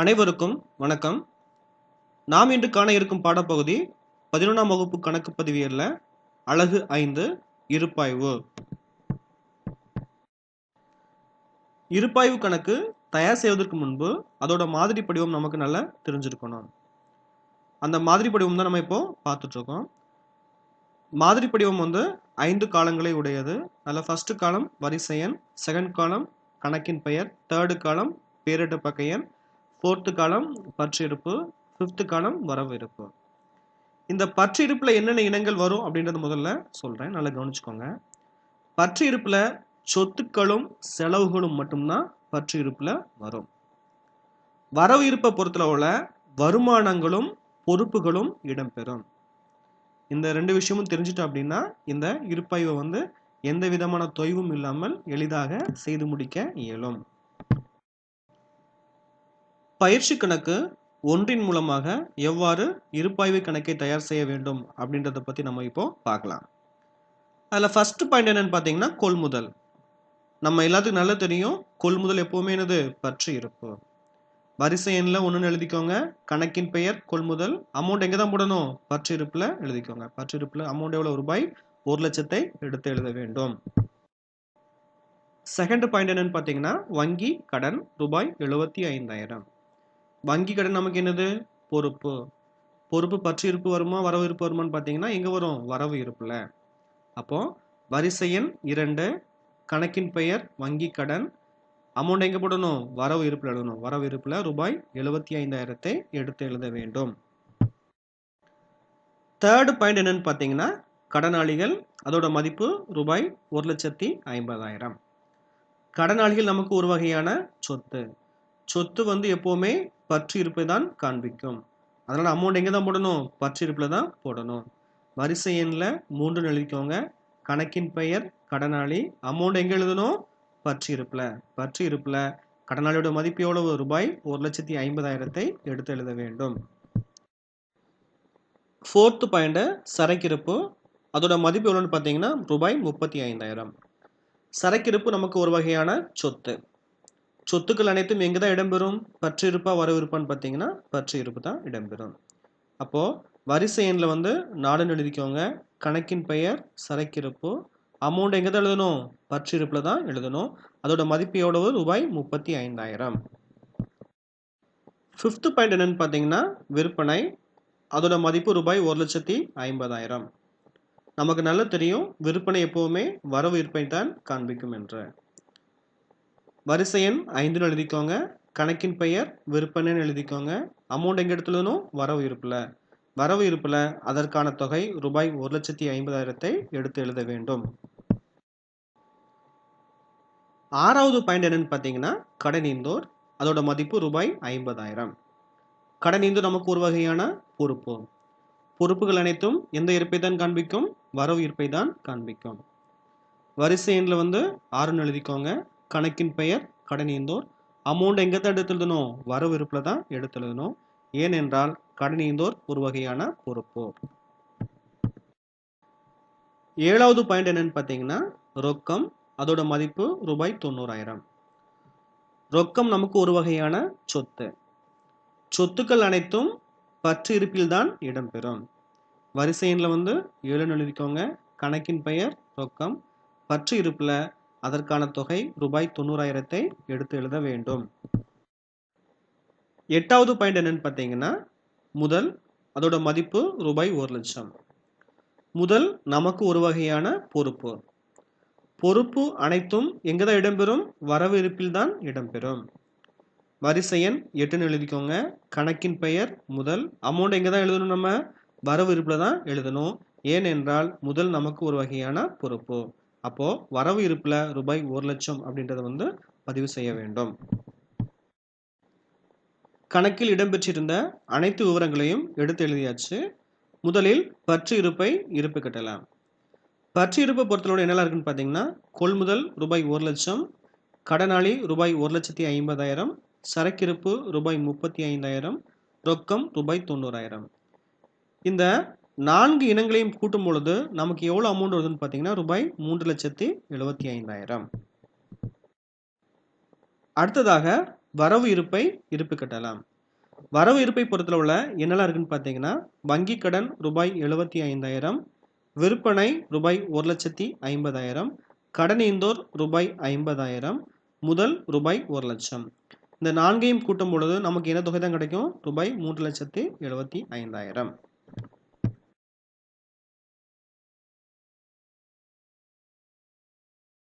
அனைவருக்கும் வணக்கம். நாம் இன்று காண இருக்கும் பாடப்பகுதி பதினொன்றாம் வகுப்பு கணக்கு பதிவியல்ல அழகு ஐந்து இருப்பாய்வு. இருப்பாய்வு கணக்கு தயார் செய்வதற்கு முன்பு அதோட மாதிரி படிவம் நமக்கு நல்லா தெரிஞ்சிருக்கணும். அந்த மாதிரி படிவம் தான் நம்ம இப்போ பார்த்துட்ருக்கோம். மாதிரி படிவம் வந்து ஐந்து காலங்களை உடையது. அதில் ஃபஸ்ட்டு காலம் வரிசையன் செகண்ட் காலம் கணக்கின் பெயர் தேர்டு காலம் பேரிட்ட பக்கையன் ஃபோர்த்து காலம் பற்றிருப்பு ஃபிஃப்த்து காலம் வரவு இருப்பு இந்த பற்று இருப்பில் என்னென்ன இனங்கள் வரும் அப்படின்றது முதல்ல சொல்கிறேன் நல்லா கவனிச்சுக்கோங்க. பற்று இருப்பில் சொத்துக்களும் செலவுகளும் மட்டும்தான் பற்று இருப்பில் வரும். வரவு இருப்பை பொறுத்தளவில் வருமானங்களும் பொறுப்புகளும் இடம்பெறும். இந்த ரெண்டு விஷயமும் தெரிஞ்சிட்டோம் அப்படின்னா இந்த இருப்பாய்வை வந்து எந்த விதமான தொய்வும் இல்லாமல் எளிதாக செய்து முடிக்க இயலும். பயிற்சி கணக்கு ஒன்றின் மூலமாக எவ்வாறு இருப்பாய்வு கணக்கை தயார் செய்ய வேண்டும் அப்படின்றத பற்றி நம்ம இப்போ பார்க்கலாம். அதில் ஃபர்ஸ்ட் பாயிண்ட் என்னன்னு பார்த்தீங்கன்னா கொள்முதல். நம்ம எல்லாத்துக்கும் நல்லா தெரியும் கொள்முதல் எப்போவுமே என்னது? பற்று இருப்பு. வரிசை எண்ணில் ஒன்றுன்னு எழுதிக்கோங்க. கணக்கின் பெயர் கொள்முதல். அமௌண்ட் எங்கே தான் போடணும்? பற்று இருப்பில் எழுதிக்கோங்க. பற்று இருப்பில் அமௌண்ட் எவ்வளோ ரூபாய்? ஒரு லட்சத்தை எடுத்து எழுத வேண்டும். செகண்ட் பாயிண்ட் என்னன்னு பார்த்தீங்கன்னா வங்கி கடன் ரூபாய் எழுபத்தி ஐந்தாயிரம். வங்கி கடன் நமக்கு என்னது? பொறுப்பு. பொறுப்பு பற்று இருப்பு வருமா வரவு இருப்பு வருமான்னு பார்த்தீங்கன்னா எங்கே வரும்? வரவு இருப்புல. அப்போ வரிசை எண் இரண்டு கணக்கின் பெயர் வங்கி கடன் அமௌண்ட் எங்கே போடணும்? வரவு இருப்பில் எழுதணும். வரவு இருப்பில் ரூபாய் எழுபத்தி ஐந்தாயிரத்தை எடுத்து எழுத வேண்டும். தேர்டு பாயிண்ட் என்னன்னு பார்த்தீங்கன்னா கடனாளிகள் அதோட மதிப்பு ரூபாய் ஒரு லட்சத்தி ஐம்பதாயிரம். கடனாளிகள் நமக்கு ஒரு வகையான சொத்து. சொத்து வந்து எப்போவுமே பற்று இருப்பை தான் காண்பிக்கும். அதனால் அமௌண்ட் எங்கே தான் போடணும்? பற்று இருப்பில் தான் போடணும். வரிசை எண்ணில் மூன்று எழுதிக்கோங்க. கணக்கின் பெயர் கடனாளி. அமௌண்ட் எங்கே எழுதணும்? பற்று இருப்பில் பற்று இருப்பில் கடனாளியோட மதிப்பு எவ்வளவு? ரூபாய் ஒரு லட்சத்தி ஐம்பதாயிரத்தை எடுத்து எழுத வேண்டும். ஃபோர்த்து பாயிண்ட்டு சரக்கிருப்பு. அதோட மதிப்பு எவ்வளோன்னு பார்த்தீங்கன்னா ரூபாய் முப்பத்தி ஐந்தாயிரம். சரக்கிருப்பு நமக்கு ஒரு வகையான சொத்து. சொத்துக்கள் அனைத்தும் எங்கே தான் இடம்பெறும்? பற்று இருப்பா வரவிருப்பான்னு பார்த்தீங்கன்னா பற்று இருப்பு தான் இடம்பெறும். அப்போது வரிசை எண்ணில் வந்து நாடுன்னு எழுதிக்கோங்க. கணக்கின் பெயர் சரக்கிருப்பு. அமௌண்ட் எங்கே தான் எழுதணும்? பற்று இருப்பில் தான் எழுதணும். அதோட மதிப்பு எவ்வளவு? ரூபாய் முப்பத்தி ஐந்தாயிரம். ஃபிஃப்த்து பாயிண்ட் என்னென்னு பார்த்தீங்கன்னா விற்பனை. அதோட மதிப்பு ரூபாய் ஒரு லட்சத்தி ஐம்பதாயிரம். நமக்கு நல்லா தெரியும் விற்பனை எப்போவுமே வரவு இருப்பை தான் காண்பிக்கும் என்று. வரிசை எண் ஐந்துன்னு எழுதிக்கோங்க. கணக்கின் பெயர் விற்பனைன்னு எழுதிக்கோங்க. அமௌண்ட் எங்கே எடுத்து வரவு இருப்பில். வரவு இருப்பில் அதற்கான தொகை ரூபாய் ஒரு லட்சத்தி ஐம்பதாயிரத்தை எடுத்து எழுத வேண்டும். ஆறாவது பாயிண்ட் என்னன்னு பார்த்தீங்கன்னா கடனீந்தோர் அதோட மதிப்பு ரூபாய் ஐம்பதாயிரம். கடனீந்தோர் நமக்கு ஒரு வகையான பொறுப்பு. பொறுப்புகள் அனைத்தும் எந்த இருப்பை தான் காண்பிக்கும்? வரவு இருப்பை தான் காண்பிக்கும். வரிசை எண்ணில் வந்து ஆறுன்னு எழுதிக்கோங்க. கணக்கின் பெயர் கடனீந்தோர் அமௌண்ட் எங்கே தான் எடுத்து வரவு இருப்பில் தான் எடுத்துழுதணும் ஏனென்றால் ஏனென்றால் கடனீந்தோர் ஒரு வகையான பொறுப்பு. ஏழாவது பாயிண்ட் என்னன்னு பார்த்தீங்கன்னா ரொக்கம் அதோட மதிப்பு ரூபாய் தொண்ணூறாயிரம். ரொக்கம் நமக்கு ஒரு வகையான சொத்து. சொத்துக்கள் அனைத்தும் பற்று இருப்பில் தான் இடம்பெறும். வரிசை எண்ணில் வந்து ஏழுன்னு எழுதிக்கோங்க. கணக்கின் பெயர் ரொக்கம். பற்று இருப்பில் அதற்கான தொகை ரூபாய் தொண்ணூறாயிரத்தை எடுத்து எழுத வேண்டும். எட்டாவது பாயிண்ட் என்னன்னு பார்த்தீங்கன்னா முதல் அதோட மதிப்பு ரூபாய் ஒரு லட்சம். முதல் நமக்கு ஒரு வகையான பொறுப்பு. பொறுப்பு அனைத்தும் எங்கே தான் இடம்பெறும்? வரவு இருப்பில் தான் இடம்பெறும். வரிசை எண் எட்டுன்னு எழுதிக்கோங்க. கணக்கின் பெயர் முதல். அமௌண்ட் எங்கே தான் எழுதணும் நம்ம? வரவு இருப்பில் தான் எழுதணும். ஏனென்றால் முதல் நமக்கு ஒரு வகையான பொறுப்பு. அப்போது வரவு இருப்பில் ரூபாய் ஒரு லட்சம் அப்படின்றத வந்து பதிவு செய்ய வேண்டும். கணக்கில் இடம்பெற்றிருந்த அனைத்து விவரங்களையும் எடுத்து எழுதியாச்சு. முதலில் பற்று இருப்பை இருப்பு கட்டலாம். பற்று இருப்பை பொறுத்தளவு என்னெல்லாம் இருக்குன்னு பார்த்தீங்கன்னா கொள்முதல் ரூபாய் ஒரு லட்சம் கடனாளி ரூபாய் ஒரு லட்சத்தி ஐம்பதாயிரம் சரக்கிருப்பு ரூபாய் முப்பத்தி ஐந்தாயிரம் ரொக்கம் ரூபாய் தொண்ணூறாயிரம். இந்த நான்கு இனங்களையும் கூட்டும் பொழுது நமக்கு எவ்வளோ அமௌண்ட் வருதுன்னு பார்த்தீங்கன்னா ரூபாய் மூன்று லட்சத்தி எழுபத்தி ஐந்தாயிரம். அடுத்ததாக வரவு இருப்பை இருப்பு கட்டலாம். வரவு இருப்பை பொறுத்தளவுல என்னெல்லாம் இருக்குன்னு பார்த்தீங்கன்னா வங்கி கடன் ரூபாய் எழுபத்தி ஐந்தாயிரம் விற்பனை ரூபாய் ஒரு லட்சத்தி ஐம்பதாயிரம் கடனீந்தோர் ரூபாய் ஐம்பதாயிரம் முதல் ரூபாய் ஒரு லட்சம். இந்த நான்கையும் கூட்டும் பொழுது நமக்கு என்ன தொகை தான் கிடைக்கும்? ரூபாய் மூன்று லட்சத்தி எழுபத்தி ஐந்தாயிரம்.